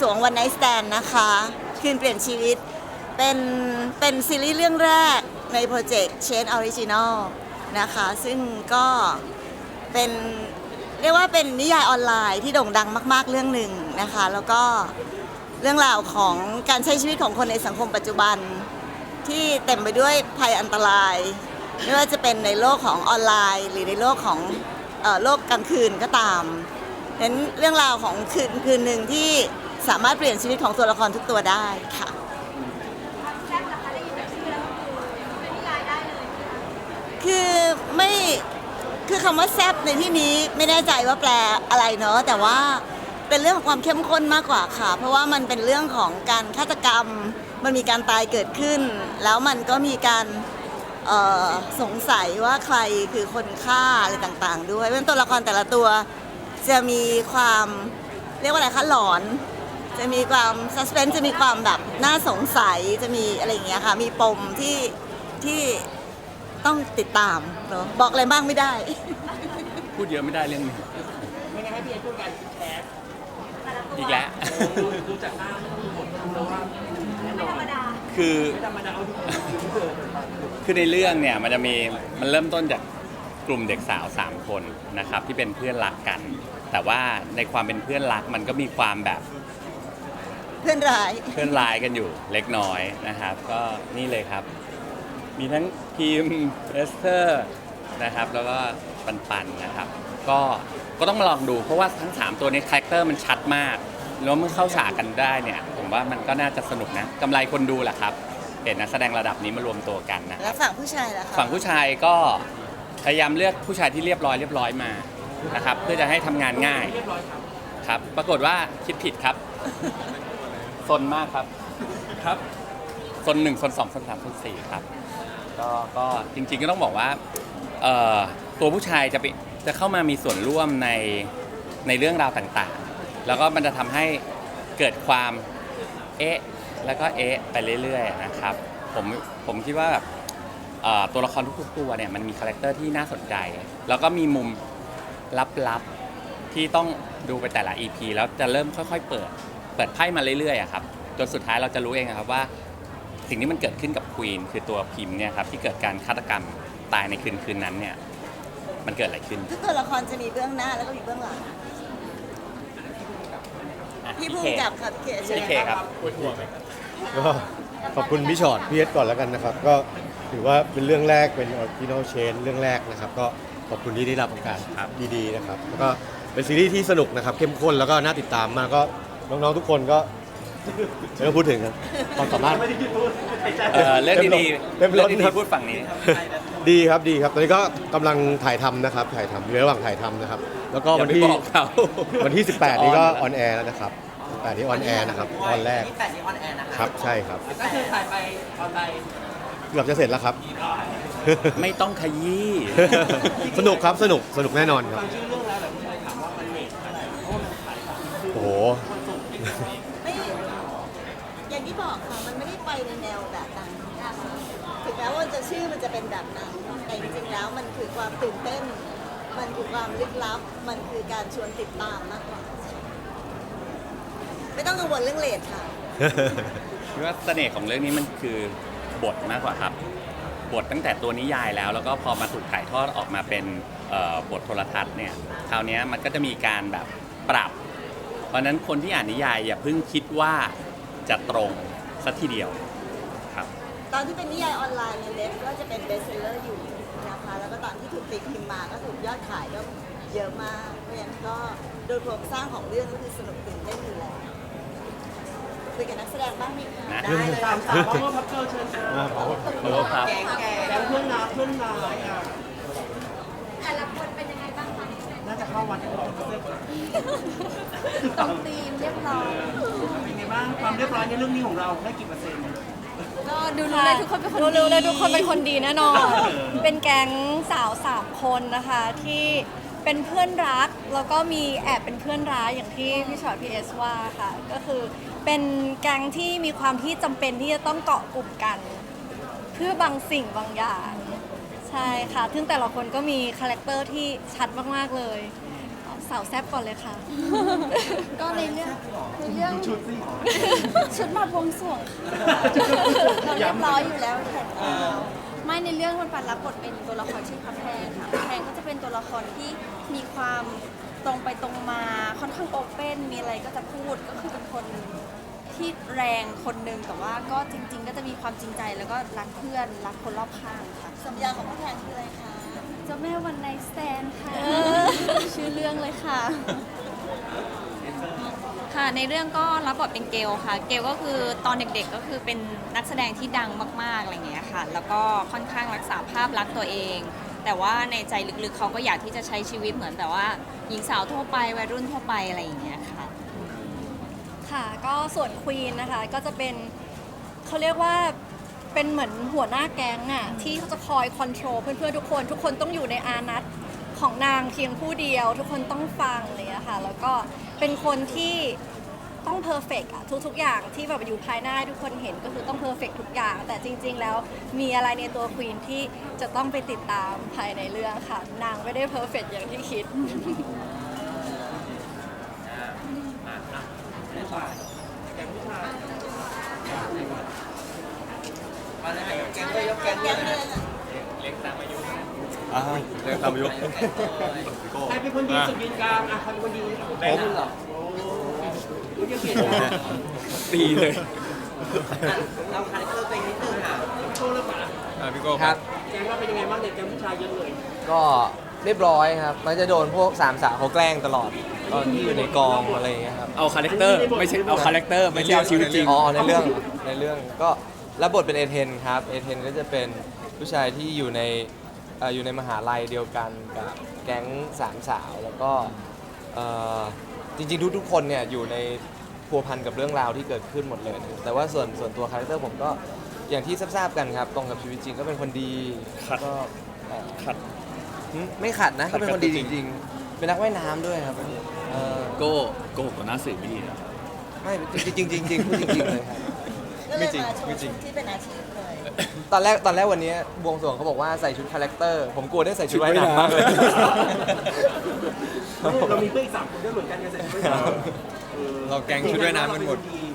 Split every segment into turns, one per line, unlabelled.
สวงวันไนสแตนนะคะ คืนเปลี่ยนชีวิต เป็นเป็นซีรีส์เรื่องแรกในโปรเจกต์ Chain Original นะคะ ซึ่งก็เป็นเรียกว่าเป็นนิยายออนไลน์ที่โด่งดังมาก ๆ เรื่องหนึ่งนะคะ แล้วก็เรื่องราวของการใช้ชีวิตของคนในสังคมปัจจุบัน ที่เต็มไปด้วยภัยอันตราย ไม่ว่าจะเป็นในโลกของออนไลน์ หรือในโลกของโลกกลางคืนก็ตามเห็นเรื่องราวของคืนคืนหนึ่งที่ สามารถเปลี่ยนชีวิตของตัวละครทุกตัวได้ค่ะคือไม่คือคำว่าแซบในที่นี้ไม่แน่ใจว่าแปลอะไรเนอะแต่ว่าเป็นเรื่องของความเข้มข้นมากกว่าค่ะ เพราะว่ามันเป็นเรื่องของการฆาตกรรม มันมีการตายเกิดขึ้น แล้วมันก็มีการเอ่อสงสัยว่าใครคือคนฆ่าอะไรต่าง ๆ ด้วยเพราะฉะนั้นตัวละครแต่ละตัวจะมีความเรียกว่าอะไรคะหลอน จะมีความซัสเพนจะมีความแบบน่าสงสัยจะมีอะไรอย่างเงี้ยค่ะ มีปมที่ที่ต้องติดตามเนอะบอกอะไรบ้างไม่ได้
พูดเยอะไม่ได้เรื่องนี้
ไม่งั้นให้พี่เอพูดกันแคส
อีกแล้ว
ดูดูจากหน้าดูบทดูแล้วว่าแน่นอน
คือ
ไม่ธรรมดาเอาดู
คือในเรื่องเนี่ยมันจะมีมันเริ่มต้นจากกลุ่มเด็กสาว 3 คนนะครับที่เป็นเพื่อนรักกัน แต่ว่าในความเป็นเพื่อนรักมันก็มีความแบบ
เพื่อนร้าย
เพื่อนร้ายกันอยู่เล็กน้อยนะครับ ก็นี่เลยครับ มีทั้งพิมเอสเตอร์นะครับ แล้วก็ปันปันนะครับ ก็ก็ต้องมาลองดู เพราะว่าทั้ง 3 ตัวนี้คาแรคเตอร์มันชัดมากแล้วเมื่อเข้าฉากกันได้เนี่ย ผมว่ามันก็น่าจะสนุกนะกำไรคนดูแหละครับ เห็นนักแสดงระดับนี้มารวมตัวกันนะ
แล้วฝั่งผู้ชายล่ะคะ
ฝั่งผู้ชายก็พยายามเลือกผู้ชายที่เรียบร้อยเรียบร้อยมานะครับ เพื่อจะให้ทำงานง่าย
เรียบร้อยครับ
ครับ ปรากฏว่าคิดผิดครับ ซนมากครับ
ครับ
ซนหนึ่งซนสองซนสามซนสี่ครับก็ก็จริงๆก็ต้องบอกว่าเอ่อตัวผู้ชายจะไปจะเข้ามามีส่วนร่วมในในเรื่องราวต่างๆ แล้วก็มันจะทำให้เกิดความเอ๊ะแล้วก็เอ๊ะไปเรื่อยๆนะครับผมผมคิดว่าแบบเอ่อตัวละครทุกๆตัวเนี่ยมันมีคาแรคเตอร์ที่น่าสนใจ แล้วก็มีมุมลับๆที่ต้องดูไปแต่ละ EP แล้วจะเริ่มค่อยๆเปิดเปิดไพ่มาเรื่อยๆอะครับจนสุดท้ายเราจะรู้เองอะครับว่า สิ่งที่มันเกิดขึ้นกับควีนคือตัวพิมพ์เนี่ยครับที่เกิดการฆาตกรรมตายในคืนคืนนั้นเนี่ยมันเกิดอะไรขึ้น
ทุกตัวละครจะมีเบื้องหน้าแล้วก็มีเบื้องหลัง
อะ
พี่ภูมิกับค่ะพี่เกศใช่ไหม
พี่เคครับ
ก็ขอบคุณพี่ชอตพี่เอสก่อนแล้วกันนะครับ ก็ถือว่าเป็นเรื่องแรกเป็นออริจินอลเชนเรื่องแรกนะครับ ก็ขอบคุณที่ได้รับโอกาสดีๆนะครับแล้วก็เป็นซีรีส์ที่สนุกนะครับเข้มข้นแล้วก็น่าติดตามมากก็ น้องๆทุกคนก็ไม่ต้องพูดถึงครับความสามารถ
ไม่ได้พูดหายใจ
เอ่อเรื่องดี
เต็ม
ๆเรื่
ร
อ
ถ
ง
ครั
ดี
บ
ๆพูดฝั่งนี้
ดีครับดีครับตอนนี้ก็กำลังถ่ายทำนะครับ ถ่ายทำอยู่ในระหว่างถ่ายทำนะครับ แล้วก็
อย่า
วัน
ไป
ที่
บอกเขา
วันที่ 18 นี้ก็
จะ
ออนแอร์แล้วนะครับ18นี้ออนแอร์นะครับตอนแรก
ที่แปดนี้ออนแอร์นะค
ครับใช่ครับ
ก็คือถ่ายไปออนไลน์
เกือบจะเสร็จแล้วครับ
ไม่ต้องขยี้
สนุกครับสนุกสนุกแน่นอนครับ
ฟังชื่อเรื่องแล้วแบบเลยถามว่ามันเลทเท่าไหร่เพราะว่ามันขายของ
โอ้โห
ไม่อย่างที่บอกค่ะมันไม่ได้ไปในแนวแบบนั้นนะคะถึงแม้ว่าจะชื่อมันจะเป็นแบบนั้นแต่จริงๆแล้วมันคือความตื่นเต้น มันคือความลึกลับ มันคือการชวนติดตามมากกว่าไม่ต้องกังวลเรื่องเลทค่ะ
คิดว่าเสน่ห์ของเรื่องนี้มันคือบทมากกว่าครับ บทตั้งแต่ตัวนิยายแล้ว แล้วก็พอมาถูกถ่ายทอดออกมาเป็นเอ่อบทโทรทัศน์เนี่ยคราวเนี้ยมันก็จะมีการแบบปรับ เพราะฉะนั้นคนที่อ่านนิยายอย่าเพิ่งคิดว่าจะตรงสัทีเดียวครับ
ตอนที่เป็นนิยายออนไลน์ในเล็บก็จะเป็นเบสเซลเลอร์อยู่นะคะแล้วก็ตอนที่ถูกตีพิมพ์มาก็ถูกยอดขายก็เยอะมากเพราะฉะนั้นก็โดยโครงสร้างของเรื่องก็คือสนุกตื่นเต้นอยู่แล้วคุยกับนักแสดงบ้างไหมคะ
นะ
ได้เลยสามสาวเพราะว่าพับเกิลเชิญค่ะ
ขอโทษครับ
แกงแกงเพื่อนรักเพื่อนร้ายอะ
แต่ละคนเป็นยังไงบ้างคะ
น่าจะ เข้าวัดกันหรอเสื้อ
ตรงธีมเรียบร้อย
เป็นไงบ้างความเรียบร้อยในเรื่องนี้ของเราได้กี่เปอร์เซ็นต์
ก็ดูรู้เลยทุกคนเป็นคนดีรู้เลยทุกคนเป็นคนดีแน่นอน เป็นแก๊งสาวสามคนนะคะที่เป็นเพื่อนรักแล้วก็มีแอบเป็นเพื่อนร้ายอย่างที่พี่ชอตพีเอสว่าค่ะ ก็คือเป็นแก๊งที่มีความที่จำเป็นที่จะต้องเกาะกลุ่มกัน เพื่อบางสิ่งบางอย่าง ใช่ค่ะ ซึ่งแต่ละคนก็มีคาแรคเตอร์ที่ชัดมาก ๆ เลย สาวแซบก่อนเลยค่ะ ก็ในเรื่องในเรื่อง
ชุดสิ
ชุดมาบวงสรวงค่ะเราเรียบร้อยอยู่แล้วค่ะไม่ในเรื่องมันปันรับบทเป็นตัวละครชื่อพระแพงค่ะพระแพงก็จะเป็นตัวละครที่มีความตรงไปตรงมาค่อนข้างโอเพ่นมีอะไรก็จะพูดก็คือเป็นคน ที่แรงคนหนึ่งแต่ว่าก็จริง ๆ ก็จะมีความจริงใจแล้วก็รักเพื่อนรักคนรอบข้างค่ะ
สัญญาของพระแพงคืออะไรคะ
เจ้าแม่วันไนสแตนค่ะชื่อเรื่องเลยค่ะ
ค่ะในเรื่องก็รับบทเป็นเกลค่ะ เกลก็คือตอนเด็กๆก็คือเป็นนักแสดงที่ดังมากๆอะไรอย่างเงี้ยค่ะ แล้วก็ค่อนข้างรักษาภาพลักษณ์ตัวเอง แต่ว่าในใจลึกๆเขาก็อยากที่จะใช้ชีวิตเหมือนแบบว่า หญิงสาวทั่วไปวัยรุ่นทั่วไปอะไรอย่างเงี้ยค่ะ
ค่ะ ก็ส่วนควีนนะคะก็จะเป็นเขาเรียกว่าเป็นเหมือนหัวหน้าแก๊งอะที่เขาจะคอยคอนโทรลเพื่อนๆทุกคน ทุกคนต้องอยู่ในอานัตของนางเพียงผู้เดียว ทุกคนต้องฟังอะไรอย่างเลยค่ะ แล้วก็เป็นคนที่ต้องเพอร์เฟกอะทุกๆอย่างที่แบบอยู่ภายหน้าให้ทุกคนเห็นก็คือต้องเพอร์เฟกทุกอย่าง แต่จริง ๆ แล้วมีอะไรในตัวควีนที่จะต้องไปติดตามภายในเรื่องค่ะ นางไม่ได้เพอร์เฟกอย่างที่คิด
อ่าเรื่องตามอายุ
ใครเป็นคนดีสุดยืนกลางอะใครเป็นคนดีผมเหรอโอ้ยยังเก่ง
ผม
นะ
เลย
ตีเลย
เราคาแรคเตอร์ตัวเองนิดนึงค่ะโชว์แล้วป่ะ
พี่โก้
ครับ
แกงเราเป็นยังไงบ้างเนี่ยแกงผู้ชายเยอะเลย
ก็เรียบร้อยครับ มันจะโดนพวกสามสาวเขาแกล้งตลอดตอนที่อยู่ในกองอะไรอย่างเงี้ยครับ
เอาคาแรคเตอร์ไม่ใช่เอาคาแรคเตอร์ไม่ใช่เอาชีวิตจริง
อ๋อในเรื่องในเรื่องก็ รับบทเป็นเอเทนครับเอเทนก็จะเป็นผู้ชายที่อยู่ในเอ่ออยู่ในมหาลัยเดียวกันกับแก๊งสามสาวแล้วก็เอ่อจริงๆทุกๆคนเนี่ยอยู่ในพัวพันกับเรื่องราวที่เกิดขึ้นหมดเลยนะแต่ว่าส่วนส่วนตัวคาแรคเตอร์ผมก็อย่างที่ทราบๆกันครับตรงกับชีวิตจริงก็เป็นคนดี
ขัด
ก็เอ่อ
ขัด
หึไม่ขัดนะ
ขั
ก็
ด
เป็น
กับ
คนดี
ตัวจ
จ
ริง
ริงๆ เป็นนักว่ายน้ำด้วยครับเออ
โก้โก้กับหน้าสื่อไม่ดีนะ
ไม่จริงๆจริงๆจริงๆพูดจริงๆเลยครับ
ก็เลย
ไม่จริง
มาโช
ไม่
ว์
จริ
ชุ
ง
ดที่เป็นอาชีพเลย
ตอนแรกตอนแรกวันนี้บวงสรวงเขาบอกว่าใส่ชุดคาแรคเตอร์ ผมกลัวได้ใส่ชุดว่ายน้ำมากเลย
เรามีเพื่อนอีกสามคนด้วยเหมือนกันไงใส่ชุดว่ายน้ำเออ
เราแก๊งชุดว่ายน้ำกันหมด
เก่ง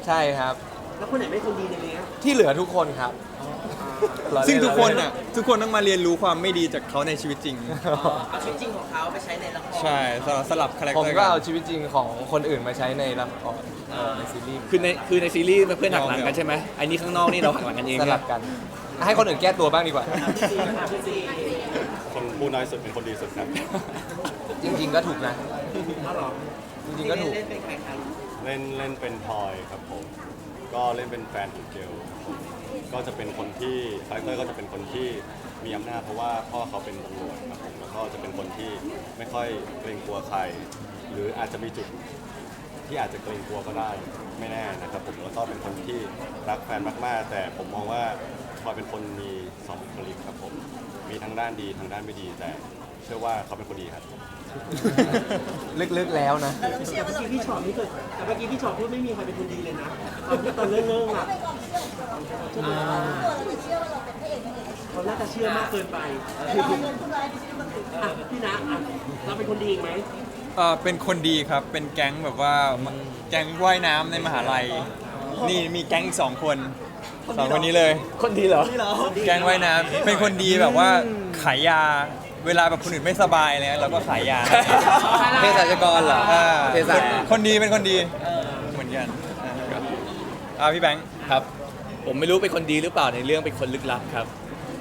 า
ใช่ครับ
แล้วคนไหนไม่คนดีในนี้
ที่เหลือทุกคนครับ
ซึ่งทุกคนอะทุกคนต้องมาเรียนรู้ความไม่ดีจากเขาในชีวิตจริง
เอาชีวิตจริงของเขาไปใช้ในละคร
ใช่สลับสลับคาแรค
ผม
เตอร์
ก็
กัน
เอาชีวิตจริงของคนอื่นมาใช้ในละครเอ่อในซีรีส์
คือในคือในซีรีส์เป็นเพื่อนหักหลังกันใช่ไหมไอ้นี่ข้างนอกนี่เราหักหลังกันเอง
สลับกัน ให้คนอื่นแก้ตัวบ้างดีกว่า
พี่ซีค่ะพี่ซี
คนผู้น้อยสุดเป็นคนดีสุดครับ
จริง ๆ ก็ถูกนะ
เอาเหรอ
จริงๆก็ถูก
เล่นเป็นใครคะ
เล่นเล่นเป็นพลอยครับผม ก็เล่นเป็นแฟนของเกลก็จะเป็นคนที่คาแรคเตอร์ก็จะเป็นคนที่มีอำนาจเพราะว่าพ่อเขาเป็นตำรวจครับผมแล้วก็จะเป็นคนที่ไม่ค่อยเกรงกลัวใคร หรืออาจจะมีจุดที่อาจจะเกรงกลัวก็ได้ไม่แน่นะครับผมแล้วก็เป็นคนที่รักแฟนมากๆ แต่ผมมองว่าพอยเป็นคนมีสองบุคลิกครับผมมีทั้งด้านดีทั้งด้านไม่ดีแต่เชื่อว่าเขาเป็นคนดีครับ
ลึกๆแล้วนะ
เราต้องเชื่อ
เมื่
ว่า
อ
เรา
กี้พี่ชอตนี่เคยแต่เมื่อกี้พี่ชอตพูดไม่มีใครเป็นคนดีเลยนะตอนพูดตอนเรื่องเรื่องอะ
เป็นความเชื่อของเราใช่ไหมตัวเราจะเชื่อว่าเราเป็นพระเอกนางเอก
เขาน่าจะเชื่อมากเกินไป
แต่เราเอาเงินทุนรายไปซื้อคนอื่น
อะพี่นะอะเราเป็นคนดีอีกไหม
เอ่อเป็นคนดีครับ เป็นแก๊งแบบว่าแก๊งว่ายน้ำในมหาลัย นี่มีแก๊งอีกสองคนสองคนนี้เลย
คนดีเหรอ
แก๊งว่ายน้ำเป็นคนดีแบบว่าขายยา เวลาแบบคนอื่นไม่สบายอะไรเลยเราก็ขายยา
เภสัชกรเหรอ
อ่า
เภสัช
คนดีเป็นคนดีเหมือนกันอ่าพี่แบงค์
ครับ ผมไม่รู้เป็นคนดีหรือเปล่าในเรื่องเป็นคนลึกลับครับ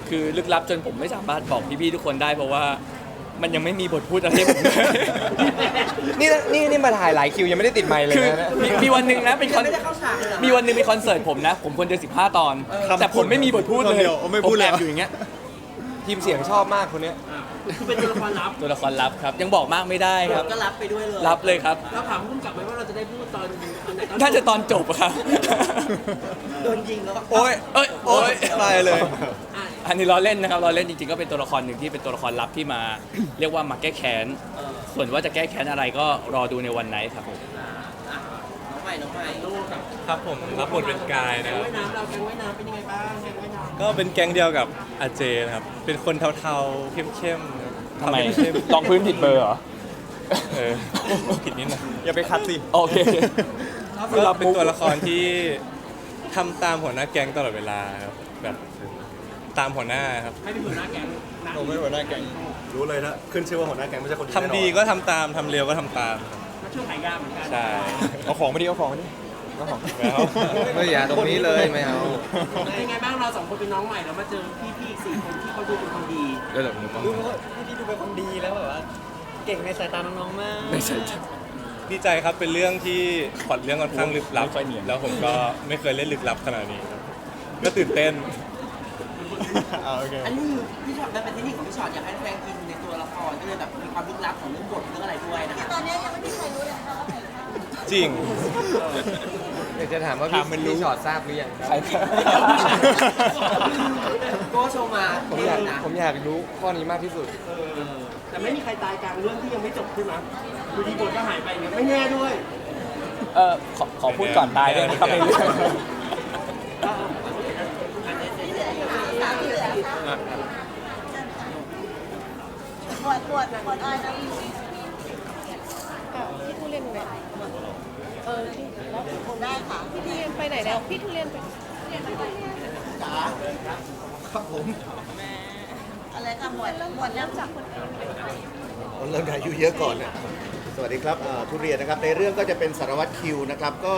คือลึกลับจนผมไม่สามารถบอกพี่ๆทุกคนได้เพราะว่ามันยังไม่มีบทพูดอะไรให้ผมเลย
นี่นี่นี่มาถ่ายหลายคิวยังไม่ได้ติดไมค์เลย
คือ
นะ
มีมีวันหนึ่งนะเป็นคอนมีวันหนึ่งมีคอนเสิร์ตผมนะ ผมควรจะ15ตอน แต่ผมไม่มีบทพูดเลย
เดียวไม่พูดเลย
ผแอบอยู่อย่างเงี้ย
ทีมเสียงชอบมากคนเนี้ย
อะ คือเป็นตัวละครลับ
ตัวละครลับครับ ยังบอกมากไม่ได้ครับ
ก็รับไปด้วยเลย
รับเลยครับ
เราถามพุ่มกลับไหมว่าเราจะได้พูดตอนตอนไหนตอน
น่าจะตอนจบอะครับ
โดนยิงแล้ว
โอ้ย
เอ้ยโอ้ย
ตายเลย
อะ
อันนี้ล้อเล่นนะครับล้อเล่นจริงๆก็เป็นตัวละครหนึ่งที่เป็นตัวละครลับที่มา เรียกว่ามาแก้แค้น
เออ
ส่วนว่าจะแก้แค้นอะไรก็รอดูในวันไหนครับผม
อะน้องใหม่น้องใหม่โลกกับ
ครับผมรับบทเป็นกาย
แก
นะ
ง
ครับ
ว่ายน้ำเราแกงว่ายน้ำเป็นยังไงบ้างแกงว่ายน้ำ
ก็เป็นแก๊งเดียวกับอาเจนะครับ เป็นคนเทาๆเข้มๆครับ
ทำไม
เข้ม
ลองพื้นผิดเบอร์เหรอ
เออผิดนิดหน่อย
อย่าไปคัดสิ
โอเคคือเราเป็นตัวละครที่ทำตามหัวหน้าแก๊งตลอดเวลาครับแบบตามหัวหน้าครับ
ให้เป็นหัวหน้าแก๊งนะ
ผมไม่หัวหน้าแก๊ง
รู้เลยนะขึ้นชื่อว่าหัวหน้าแก๊งไม่ใช่คนดี
ทำดีก็ทำตามทำเร็วก็ทำตามครับ
มาช่วยขายยาเหมือนกัน
ใช่
เอาของมาดิเอาของมาดิ เอาของ
แล้ว
ไม่อย่าตรงนี้เลยไม่เอา
เป็นไงบ้างเราสองคนเป็นน้องใหม่แล้วมาเจอพี่ๆอีกสี่คนที่เขาดูเป็นคนดี
เดี๋ยวผมต้อง
ดูพี่ดูเป็นคนดีแล้วแบบว่า เก่งในสายตาน้องๆมาก
ไม่ใช่ดีใจครับเป็นเรื่องที่พล็อตเรื่องค่อนข้างลึกลับแล้วผมก็ไม่เคยเล่นลึกลับขนาดนี้ครับก็ตื่นเต้น
เอาโอเค
อันนี้คือพี่ชอตมันเป็นเทคนิคของพี่ชอตอยากให้แฟนกินในตัวละครก็เลยแบบมีความลึกลับของเรื่องบทเรื่องอะไรด้วยนะคะ
ตอนนี้ยังไม่มีใครรู้เลยค่ะว่าใครฆ่า
จริง
อยากจะถามว่า
ถามมันรู้
พี่ชอดทราบหรือยังครับ
โก็โชว์มา
ผม
เท่
อยาก
นะ
ผมอยากรู้ข้อนี้มากที่สุด
แต่ไม่มีใครตายกลางเรื่องที่ยังไม่จบใช่ไหมดูดีบทก็หายไปเนี่ยไม่แน่ด้วย
เออขอขอพูดก่อนตายด้วยนะครับในเรื่อง
ปวดปวดปวดอะไรนะ
พี่ทุเรียนอยู่ไหน เออพี่แล้ว
ผมได้ค่ะ
พี่ทุเรียนไปไหนแล้วพี่ทุเรียนไป
อะไรคะหมวดหมวดเริ่มจากคน
เริ่มอายุเยอะก่อนนะสวัสดีครับอ่าทุเรียนนะครับในเรื่องก็จะเป็นสารวัตรคิวนะครับก็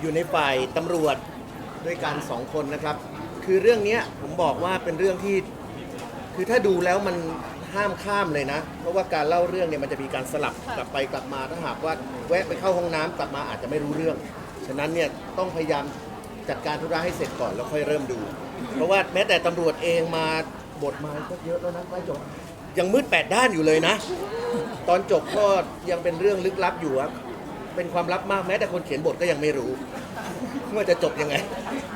อยู่ในฝ่ายตำรวจด้วยกันสองคนนะครับ คือเรื่องเนี้ยผมบอกว่าเป็นเรื่องที่ คือถ้าดูแล้วมัน ห้ามข้ามเลยนะ เพราะว่าการเล่าเรื่องเนี่ยมันจะมีการสลับกลับไปกลับมาถ้าหากว่าแวะไปเข้าห้องน้ำกลับมาอาจจะไม่รู้เรื่อง ฉะนั้นเนี่ยต้องพยายามจัดการธุระให้เสร็จก่อนแล้วค่อยเริ่มดู เพราะว่าแม้แต่ตำรวจเองมาบทมาก็เยอะแล้วนะใกล้จบยังมืดแปดด้านอยู่เลยนะ ตอนจบก็ยังเป็นเรื่องลึกลับอยู่ครับเป็นความลับมากแม้แต่คนเขียนบทก็ยังไม่รู้ ว่าจะจบยังไง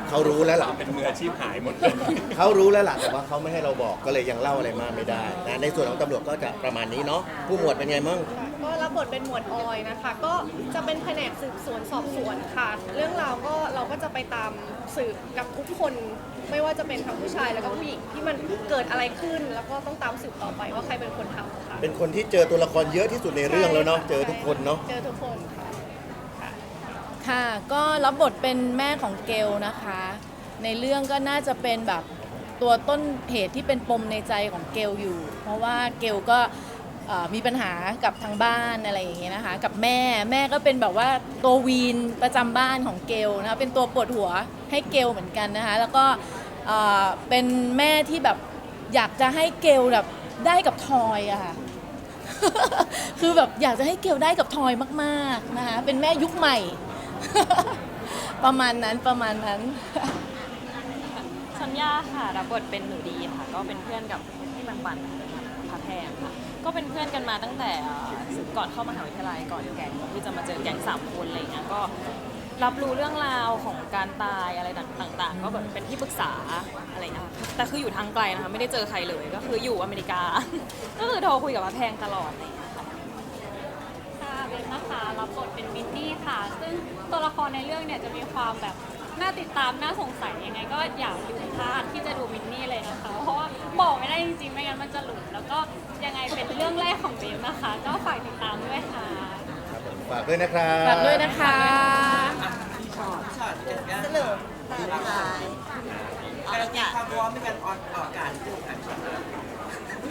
เขารู้แล้วล่ะ
เป็นมืออาชีพหายหมดเลย
เขารู้แล้วล่ะแต่ว่าเขาไม่ให้เราบอกก็เลยยังเล่าอะไรมากไม่ได้นะในส่วนของตำรวจก็จะประมาณนี้เนาะผู้หมวดเป็นไงมั่ง
ก็รับบทเป็นหมวดออยนะคะ ก็จะเป็นแผนกสืบสวนสอบสวนค่ะ เรื่องราวก็เราก็จะไปตามสืบกับทุกคน ไม่ว่าจะเป็นทั้งผู้ชายแล้วก็ผู้หญิงที่มันเกิดอะไรขึ้น แล้วก็ต้องตามสืบต่อไปว่าใครเป็นคนทำค่ะ
เป็นคนที่เจอตัวละครเยอะที่สุดในเรื่องแล้วเนาะเจอทุกคนเนาะ
เจอทุกคน
ค่ะ ก็รับบทเป็นแม่ของเกลนะคะ ในเรื่องก็น่าจะเป็นแบบตัวต้นเหตุที่เป็นปมในใจของเกลอยู่ เพราะว่าเกลก็เอ่อมีปัญหากับทางบ้านอะไรอย่างเงี้ยนะคะ กับแม่แม่ก็เป็นแบบว่าตัววีนประจำบ้านของเกลนะคะเป็นตัวปวดหัวให้เกลเหมือนกันนะคะ แล้วก็เอ่อเป็นแม่ที่แบบอยากจะให้เกลแบบได้กับทอยอะค่ะ คือแบบอยากจะให้เกลได้กับทอยมาก ๆ นะคะ เป็นแม่ยุคใหม่ ประมาณนั้นประมาณนั้น
สัญญาค่ะรับบทเป็นหนูดีค่ะ ก็เป็นเพื่อนกับพี่บางบันพระแพงค่ะ ก็เป็นเพื่อนกันมาตั้งแต่เอ่อก่อนเข้ามหาวิทยาลัยก่อนแก๊งที่จะมาเจอแก๊งสามคนอะไรอย่างเงี้ยก็รับรู้เรื่องราวของการตายอะไรต่างๆ ก็แบบเป็นที่ปรึกษาอะไรนะคะแต่คืออยู่ทางไกลนะคะไม่ได้เจอใครเลยก็คืออยู่อเมริกา ก็คือโทรคุยกับพระแพงตลอดอะไรอย่างเงี้ยค่ะ
ค่ะเบนนะคะรับบทเป็นมินนี่ค่ะ ซึ่ง ตัวละครในเรื่องเนี่ยจะมีความแบบน่าติดตามน่าสงสัยยังไง ก็อย่าลืมพลาดที่จะดูมินนี่เลยนะคะ เพราะว่าบอกไม่ได้จริงๆไม่งั้นมันจะหลุดแล้วก็ยังไงเป็นเรื่องแรกของเบนนะคะ ก็ฝากติดตามด้วยค่ะ
ฝากด้วยนะครับ
ฝากด้วยนะคะ
สรุปตอนท้าย
การเตรียมความพร้อมในการออนออกอากาศที่ผ่านมา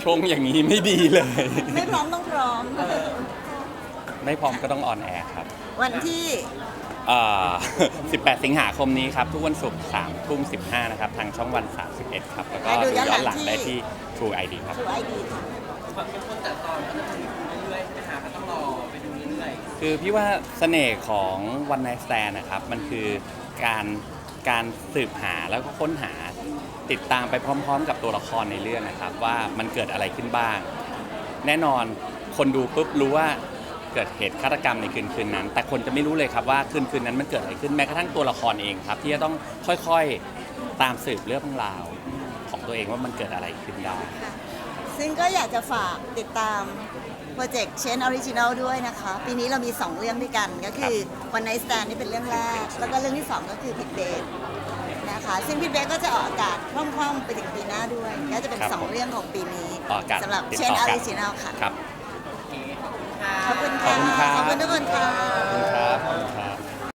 ชงอย่างนี้ไม่ดีเลย
ไม่พร้อมต้องพร้อม
ไม่พร้อมก็ต้องออนแอร์ครับ
วันที่
เอ่อ 18 สิงหาคมนี้ครับ ทุกวันศุกร์3ทุ่ม 15 นะครับ ทางช่องวัน 31 ครับ แล้วก็ดูย้อนหลังได้ที่ True ID ครับ
True ID ค่ะ
ความเข้มข้นแต่ตอนก็จะมีเรื่อยๆไปหาก็ต้องรอไปดูเรื่อย
คือพี่ว่าเสน่ห์ของวัน i น h t สแตนนะครับ มันคือการการสืบหาแล้วก็ค้นหาติดตามไปพร้อม ๆ กับตัวละครในเรื่องนะครับ ว่ามันเกิดอะไรขึ้นบ้าง แน่นอนคนดูปุ๊บรู้ว่า เกิดเหตุฆาตกรรมในคืนคืนนั้น แต่คนจะไม่รู้เลยครับว่าคืนคืนนั้นมันเกิดอะไรขึ้นแม้กระทั่งตัวละครเองครับ ที่จะต้องค่อยๆตามสืบเรื่องราวของตัวเองว่ามันเกิดอะไรขึ้นได้
ซึ่งก็อยากจะฝากติดตามโปรเจกต์เชนออริจินัลด้วยนะคะ ปีนี้เรามี 2 เรื่องด้วยกันก็คือวันไนสแตนนี่เป็นเรื่องแรก แล้วก็เรื่องที่ 2 ก็คือพิดเบสนะคะ ซึ่งพิดเบสก็จะออกอากาศคล่อมๆไปถึงปีหน้าด้วย ก็จะเป็น
ครับผม
2เรื่องของปีนี้
ออกอากาศ
สำหรับ
ติด
เชน
ต่
อ
อ
อ
กัน
ริจินัลค่ะ
ครับ
ๆโอเค ขอบคุณค่ะ
ขอบคุณ
ขอบ
ค่ะ
คุณครับ
ขอบคุณทุกคนค่ะ
ขอบคุณ